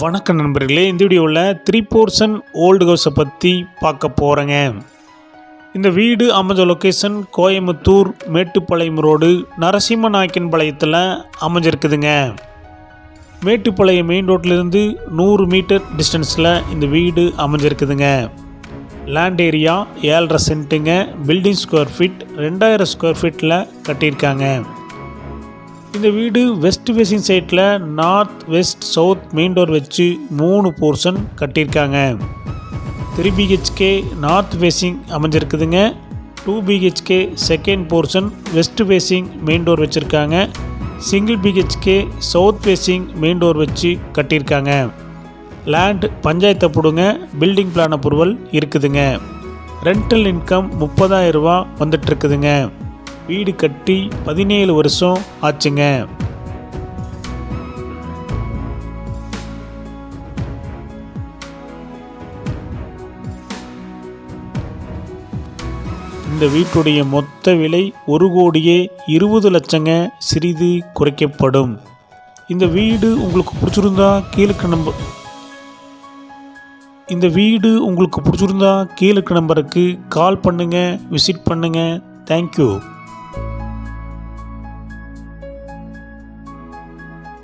வணக்கம் நண்பர்களே இந்த வீடியோவில் த்ரீ போர்ஷன் ஓல்டு ஹவுஸை பற்றி பார்க்க போகிறேங்க இந்த வீடு அமைஞ்ச லொக்கேஷன் கோயம்புத்தூர் மேட்டுப்பாளையம் ரோடு நரசிம்ம நாயக்கன் பாளையத்தில் அமைஞ்சிருக்குதுங்க. மேட்டுப்பாளையம் மெயின் ரோட்லேருந்து நூறு மீட்டர் டிஸ்டன்ஸில் இந்த வீடு அமைஞ்சிருக்குதுங்க. லேண்ட் ஏரியா ஏழரை சென்ட்டுங்க பில்டிங் ஸ்கொயர் ஃபீட் ரெண்டாயிரம் ஸ்கொயர் ஃபீட்டில் கட்டியிருக்காங்க. இந்த வீடு வெஸ்ட் ஃபேசிங் சைட்டில் north west south main door வச்சு மூணு போர்ஷன் கட்டியிருக்காங்க. த்ரீ பிஹெச்கே நார்த் ஃபேசிங் அமைஞ்சிருக்குதுங்க. Two BHK second portion west facing main door வச்சுருக்காங்க. Single BHK south facing main door வச்சு கட்டியிருக்காங்க. லேண்ட் பஞ்சாயத்தை போடுங்க பில்டிங் பிளான் அப்ரூவல் இருக்குதுங்க. ரெண்டல் இன்கம் முப்பதாயிரம் ரூபா வந்துட்டுருக்குதுங்க வீடு கட்டி பதினேழு வருஷம் ஆச்சுங்க. இந்த வீட்டுடைய மொத்த விலை ஒரு கோடியே இருபது லட்சங்க. சிறிது குறைக்கப்படும். இந்த வீடு உங்களுக்கு பிடிச்சிருந்தா கீழுக்கு நம்ப இந்த வீடு உங்களுக்கு பிடிச்சிருந்தா கீழுக்கு நம்பருக்கு கால் பண்ணுங்கள் விசிட் பண்ணுங்கள் தேங்க்யூ.